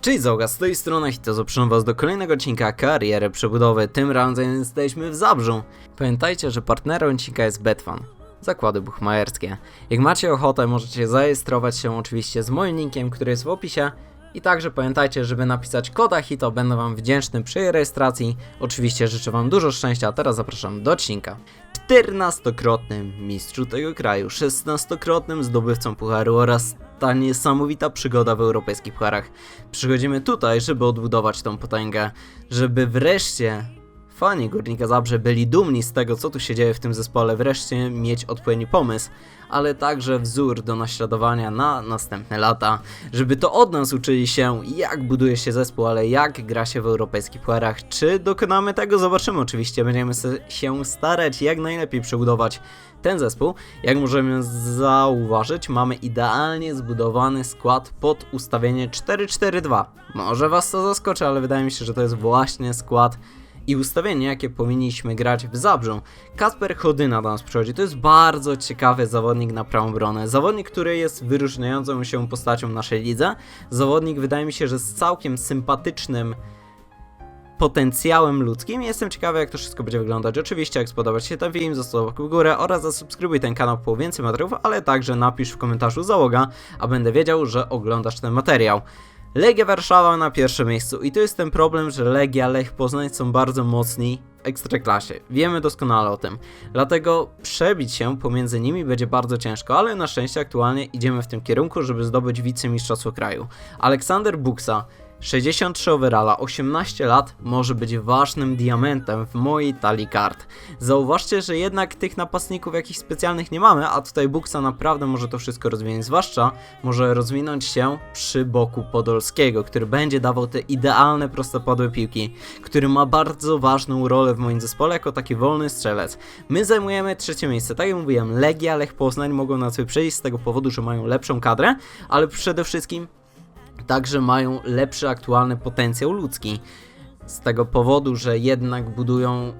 Cześć załoga, z tej strony Hito, zapraszam was do kolejnego odcinka Kariery Przebudowy. Tym razem jesteśmy w Zabrzu. Pamiętajcie, że partnerem odcinka jest Betfan. Zakłady buchmajerskie. Jak macie ochotę, możecie zarejestrować się oczywiście z moim linkiem, który jest w opisie. I także pamiętajcie, żeby napisać koda Hito, będę wam wdzięczny przy rejestracji. Oczywiście życzę wam dużo szczęścia, a teraz zapraszam do odcinka. 14-krotnym mistrzu tego kraju, 16-krotnym zdobywcą pucharu oraz ta niesamowita przygoda w europejskich pucharach. Przychodzimy tutaj, żeby odbudować tą potęgę, żeby wreszcie fani Górnika Zabrze byli dumni z tego, co tu się dzieje w tym zespole, wreszcie mieć odpowiedni pomysł, ale także wzór do naśladowania na następne lata, żeby to od nas uczyli się, jak buduje się zespół, ale jak gra się w europejskich pucharach. Czy dokonamy tego? Zobaczymy oczywiście, będziemy się starać jak najlepiej przebudować ten zespół. Jak możemy zauważyć, mamy idealnie zbudowany skład pod ustawienie 4-4-2. Może was to zaskoczy, ale wydaje mi się, że to jest właśnie skład i ustawienie, jakie powinniśmy grać w Zabrzu. Kasper Chodyna do nas przychodzi. To jest bardzo ciekawy zawodnik na prawą obronę. Zawodnik, który jest wyróżniającą się postacią naszej lidze. Zawodnik, wydaje mi się, że z całkiem sympatycznym potencjałem ludzkim. Jestem ciekawy, jak to wszystko będzie wyglądać. Oczywiście, jak spodobać się ten film, zostaw łapkę w górę oraz zasubskrybuj ten kanał po więcej materiałów, ale także napisz w komentarzu załoga, a będę wiedział, że oglądasz ten materiał. Legia Warszawa na pierwszym miejscu i to jest ten problem, że Legia, Lech Poznań są bardzo mocni w Ekstraklasie. Wiemy doskonale o tym. Dlatego przebić się pomiędzy nimi będzie bardzo ciężko, ale na szczęście aktualnie idziemy w tym kierunku, żeby zdobyć wicemistrzostwo kraju. Aleksander Buksa 63 overalla, 18 lat, może być ważnym diamentem w mojej talii kart. Zauważcie, że jednak tych napastników jakichś specjalnych nie mamy, a tutaj Buksa naprawdę może to wszystko rozwinąć, zwłaszcza może rozwinąć się przy boku Podolskiego, który będzie dawał te idealne prostopadłe piłki, który ma bardzo ważną rolę w moim zespole jako taki wolny strzelec. My zajmujemy trzecie miejsce, tak jak mówiłem, Legia, Lech Poznań mogą nas wyprzedzić z tego powodu, że mają lepszą kadrę, ale przede wszystkim także mają lepszy aktualny potencjał ludzki. Z tego powodu, że jednak budują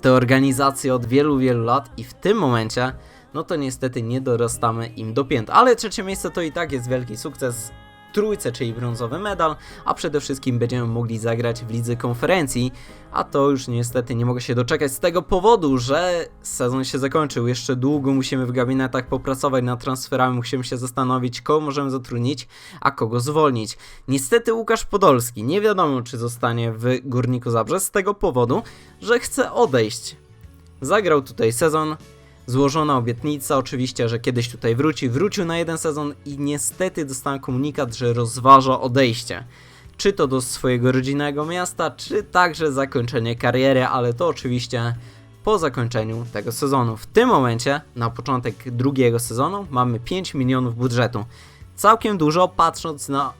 te organizacje od wielu, wielu lat i w tym momencie, no to niestety nie dorastamy im do pięt. Ale trzecie miejsce to i tak jest wielki sukces. Trójce, czyli brązowy medal, a przede wszystkim będziemy mogli zagrać w lidze konferencji, a to już niestety nie mogę się doczekać z tego powodu, że sezon się zakończył. Jeszcze długo musimy w gabinetach popracować nad transferami, musimy się zastanowić, kogo możemy zatrudnić, a kogo zwolnić. Niestety Łukasz Podolski nie wiadomo, czy zostanie w Górniku Zabrze z tego powodu, że chce odejść. Zagrał tutaj sezon, złożona obietnica oczywiście, że kiedyś tutaj wróci. Wrócił na jeden sezon i niestety dostałem komunikat, że rozważa odejście. Czy to do swojego rodzinnego miasta, czy także zakończenie kariery, ale to oczywiście po zakończeniu tego sezonu. W tym momencie, na początek drugiego sezonu, mamy 5 milionów budżetu. Całkiem dużo, patrząc na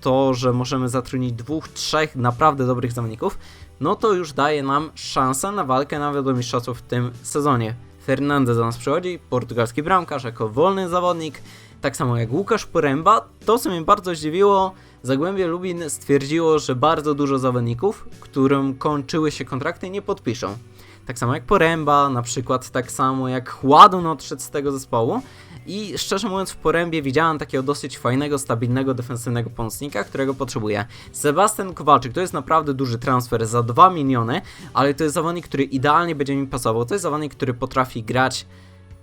to, że możemy zatrudnić dwóch, trzech naprawdę dobrych zawodników, no to już daje nam szansę na walkę nawet o mistrzostwo w tym sezonie. Fernandez do nas przychodzi, portugalski bramkarz, jako wolny zawodnik, tak samo jak Łukasz Poręba. To, co mnie bardzo zdziwiło, Zagłębie Lubin stwierdziło, że bardzo dużo zawodników, którym kończyły się kontrakty, nie podpiszą. Tak samo jak Poręba, na przykład tak samo jak Chładun odszedł z tego zespołu. I szczerze mówiąc, w Porębie widziałem takiego dosyć fajnego, stabilnego, defensywnego pomocnika, którego potrzebuję. Sebastian Kowalczyk to jest naprawdę duży transfer za 2 miliony, ale to jest zawodnik, który idealnie będzie mi pasował. To jest zawodnik, który potrafi grać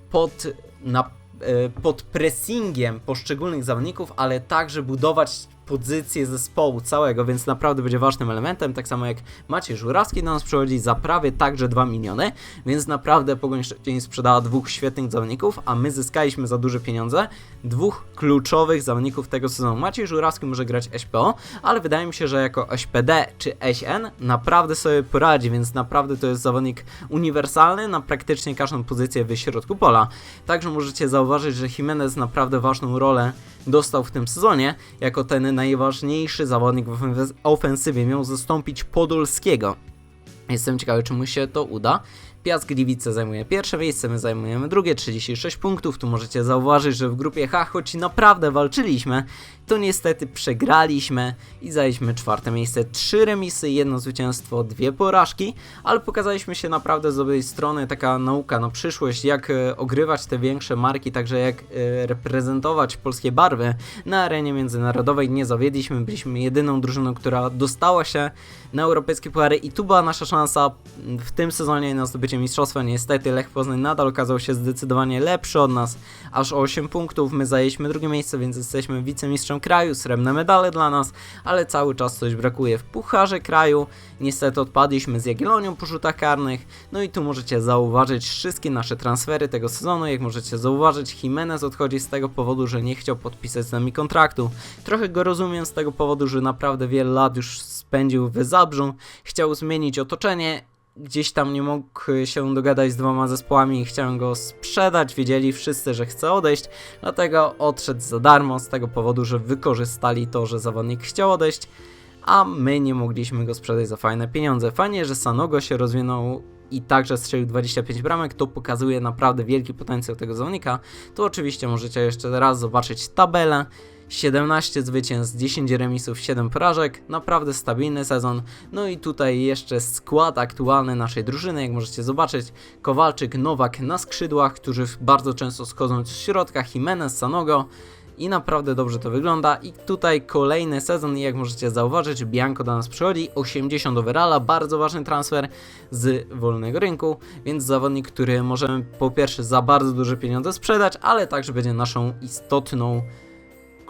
pod, na, e, pod pressingiem poszczególnych zawodników, ale także budować pozycję zespołu całego, więc naprawdę będzie ważnym elementem, tak samo jak Maciej Żurawski do nas przychodzi za prawie także 2 miliony, więc naprawdę Pogoń Szczecin sprzedała dwóch świetnych zawodników, a my zyskaliśmy za duże pieniądze dwóch kluczowych zawodników tego sezonu. Maciej Żurawski może grać SPO, ale wydaje mi się, że jako SPD czy SN naprawdę sobie poradzi, więc naprawdę to jest zawodnik uniwersalny na praktycznie każdą pozycję w środku pola. Także możecie zauważyć, że Jimenez naprawdę ważną rolę dostał w tym sezonie, jako ten najważniejszy zawodnik w ofens- ofensywie miał zastąpić Podolskiego. Jestem ciekawy, czy mu się to uda. Piast Gliwice zajmuje pierwsze miejsce, my zajmujemy drugie, 36 punktów. Tu możecie zauważyć, że w grupie H, choć naprawdę walczyliśmy, to niestety przegraliśmy i zajęliśmy czwarte miejsce. Trzy remisy, jedno zwycięstwo, dwie porażki, ale pokazaliśmy się naprawdę z dobrej strony, taka nauka na przyszłość, jak e, ogrywać te większe marki, także jak e, reprezentować polskie barwy na arenie międzynarodowej. Nie zawiedliśmy, byliśmy jedyną drużyną, która dostała się na europejskie puchary i tu była nasza szansa w tym sezonie na zdobycie mistrzostwa. Niestety Lech Poznań nadal okazał się zdecydowanie lepszy od nas, aż o 8 punktów. My zajęliśmy drugie miejsce, więc jesteśmy wicemistrzem kraju, srebrne medale dla nas, ale cały czas coś brakuje w pucharze kraju. Niestety odpadliśmy z Jagiellonią po rzutach karnych. No i tu możecie zauważyć wszystkie nasze transfery tego sezonu. Jak możecie zauważyć, Jimenez odchodzi z tego powodu, że nie chciał podpisać z nami kontraktu. Trochę go rozumiem z tego powodu, że naprawdę wiele lat już spędził w Zabrzu. Chciał zmienić otoczenie gdzieś tam nie mógł się dogadać z dwoma zespołami i chciałem go sprzedać. Wiedzieli wszyscy, że chce odejść, dlatego odszedł za darmo z tego powodu, że wykorzystali to, że zawodnik chciał odejść, a my nie mogliśmy go sprzedać za fajne pieniądze. Fajnie, że Sanogo się rozwinął i także strzelił 25 bramek, to pokazuje naprawdę wielki potencjał tego zawodnika. Tu oczywiście możecie jeszcze raz zobaczyć tabelę. 17 zwycięstw, 10 remisów, 7 porażek, naprawdę stabilny sezon. No i tutaj jeszcze skład aktualny naszej drużyny, jak możecie zobaczyć. Kowalczyk, Nowak na skrzydłach, którzy bardzo często schodzą z środka, Jimenez, Sanogo. I naprawdę dobrze to wygląda. I tutaj kolejny sezon, i jak możecie zauważyć, Bianco do nas przychodzi, 80 overalla, bardzo ważny transfer z wolnego rynku, więc zawodnik, który możemy po pierwsze za bardzo duże pieniądze sprzedać, ale także będzie naszą istotną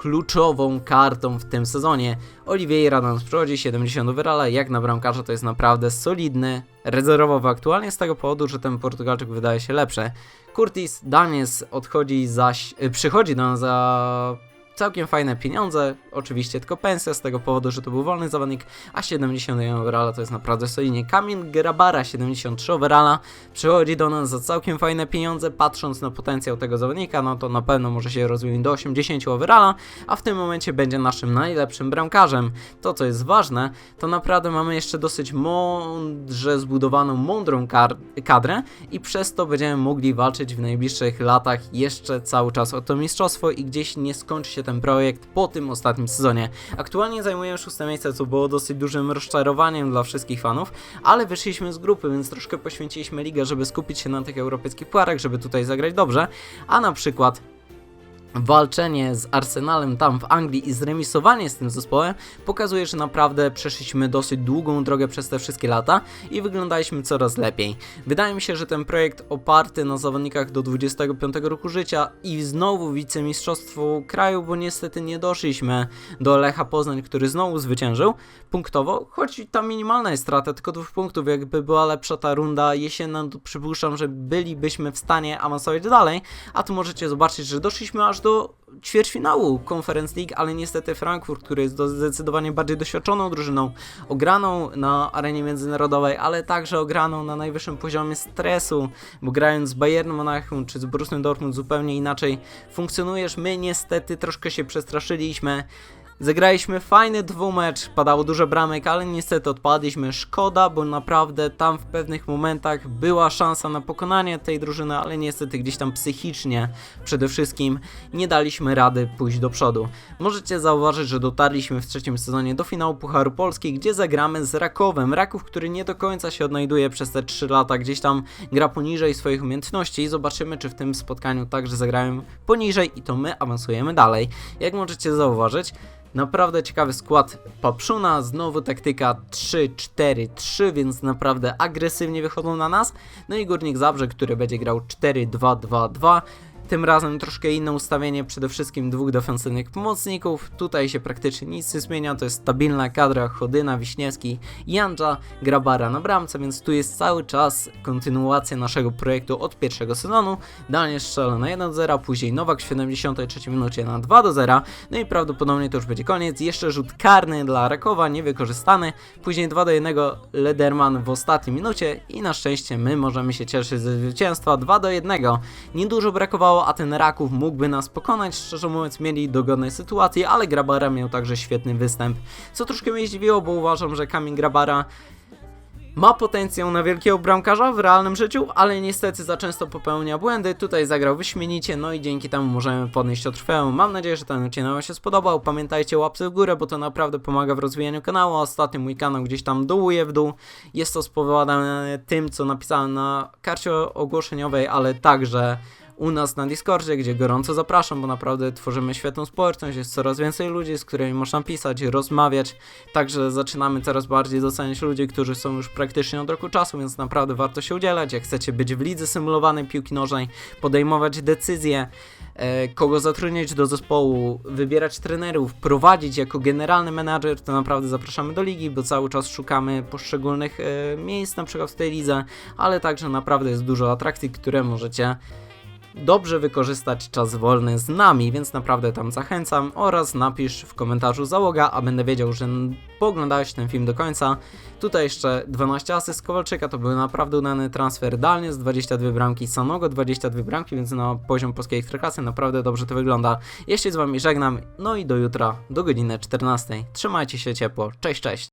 kluczową kartą w tym sezonie. Oliveira nas przychodzi, 70 overalla, jak na bramkarza to jest naprawdę solidny, rezerwowy aktualnie z tego powodu, że ten Portugalczyk wydaje się lepszy. Curtis Daniels odchodzi zaś, y, przychodzi do nas za całkiem fajne pieniądze, oczywiście tylko pensja z tego powodu, że to był wolny zawodnik, a 71 overalla to jest naprawdę solidnie. Kamil Grabara 73 overalla przychodzi do nas za całkiem fajne pieniądze, patrząc na potencjał tego zawodnika, no to na pewno może się rozwinąć do 80 overalla, a w tym momencie będzie naszym najlepszym bramkarzem. To co jest ważne, to naprawdę mamy jeszcze dosyć mądrze zbudowaną, mądrą kadrę i przez to będziemy mogli walczyć w najbliższych latach jeszcze cały czas o to mistrzostwo i gdzieś nie skończy się ten projekt po tym ostatnim sezonie. Aktualnie zajmuję szóste miejsce, co było dosyć dużym rozczarowaniem dla wszystkich fanów, ale wyszliśmy z grupy, więc troszkę poświęciliśmy ligę, żeby skupić się na tych europejskich puarach, żeby tutaj zagrać dobrze, a na przykład walczenie z Arsenalem tam w Anglii i zremisowanie z tym zespołem pokazuje, że naprawdę przeszliśmy dosyć długą drogę przez te wszystkie lata i wyglądaliśmy coraz lepiej. Wydaje mi się, że ten projekt oparty na zawodnikach do 25 roku życia i znowu wicemistrzostwo kraju, bo niestety nie doszliśmy do Lecha Poznań, który znowu zwyciężył punktowo, choć ta minimalna jest strata, tylko dwóch punktów, jakby była lepsza ta runda jesienna, to przypuszczam, że bylibyśmy w stanie awansować dalej, a tu możecie zobaczyć, że doszliśmy aż do ćwierćfinału Conference League, ale niestety Frankfurt, który jest zdecydowanie bardziej doświadczoną drużyną, ograną na arenie międzynarodowej, ale także ograną na najwyższym poziomie stresu, bo grając z Bayernem Monachium czy z Borussią Dortmund zupełnie inaczej funkcjonujesz. My niestety troszkę się przestraszyliśmy. Zagraliśmy fajny dwumecz, padało dużo bramek, ale niestety odpadliśmy. Szkoda, bo naprawdę tam w pewnych momentach była szansa na pokonanie tej drużyny, ale niestety gdzieś tam psychicznie przede wszystkim nie daliśmy rady pójść do przodu. Możecie zauważyć, że dotarliśmy w trzecim sezonie do finału Pucharu Polski, gdzie zagramy z Rakowem. Raków, który nie do końca się odnajduje przez te 3 lata, gdzieś tam gra poniżej swoich umiejętności i zobaczymy, czy w tym spotkaniu także zagrają poniżej i to my awansujemy dalej. Jak możecie zauważyć, Naprawdę ciekawy skład Papszuna, znowu taktyka 3-4-3, więc naprawdę agresywnie wychodzą na nas. No i Górnik Zabrze, który będzie grał 4-2-2-2. Tym razem troszkę inne ustawienie, przede wszystkim dwóch defensywnych pomocników. Tutaj się praktycznie nic nie zmienia, to jest stabilna kadra Chodyna, Wiśniewski, Janża, Grabara na bramce, więc tu jest cały czas kontynuacja naszego projektu od pierwszego sezonu. Daniel strzela na 1-0, później Nowak w 73 minucie na 2-0, no i prawdopodobnie to już będzie koniec. Jeszcze rzut karny dla Rakowa, niewykorzystany, później 2-1 Lederman w ostatniej minucie i na szczęście my możemy się cieszyć ze zwycięstwa 2-1. Niedużo brakowało, a ten Raków mógłby nas pokonać. Szczerze mówiąc, mieli dogodne sytuacje, ale Grabara miał także świetny występ. Co troszkę mnie zdziwiło, bo uważam, że Kamil Grabara Ma potencjał na wielkiego bramkarza w realnym życiu, ale niestety za często popełnia błędy. Tutaj zagrał wyśmienicie, no i dzięki temu możemy podnieść to trofeum. Mam nadzieję, że ten odcinek Wam się spodobał. Pamiętajcie łapce w górę, bo to naprawdę pomaga w rozwijaniu kanału. Ostatnio mój kanał gdzieś tam dołuje w dół. Jest to spowodowane tym, co napisałem na karcie ogłoszeniowej, ale także u nas na Discordzie, gdzie gorąco zapraszam, bo naprawdę tworzymy świetną społeczność, jest coraz więcej ludzi, z którymi można pisać, rozmawiać, także zaczynamy coraz bardziej doceniać ludzi, którzy są już praktycznie od roku czasu, więc naprawdę warto się udzielać, jak chcecie być w lidze symulowanej piłki nożnej, podejmować decyzje, e, kogo zatrudniać do zespołu, wybierać trenerów, prowadzić jako generalny menadżer, to naprawdę zapraszamy do ligi, bo cały czas szukamy poszczególnych e, miejsc, na przykład w tej lidze, ale także naprawdę jest dużo atrakcji, które możecie dobrze wykorzystać czas wolny z nami, więc naprawdę tam zachęcam oraz napisz w komentarzu załoga, a będę wiedział, że pooglądałeś ten film do końca. Tutaj jeszcze 12 asyst Kowalczyka, to był naprawdę udany transfer dalnie z 22 bramki, Sanogo 22 bramki, więc na poziom polskiej ekstraklasy naprawdę dobrze to wygląda. Jeśli z wami żegnam, no i do jutra, do godziny 14. Trzymajcie się ciepło, cześć, cześć!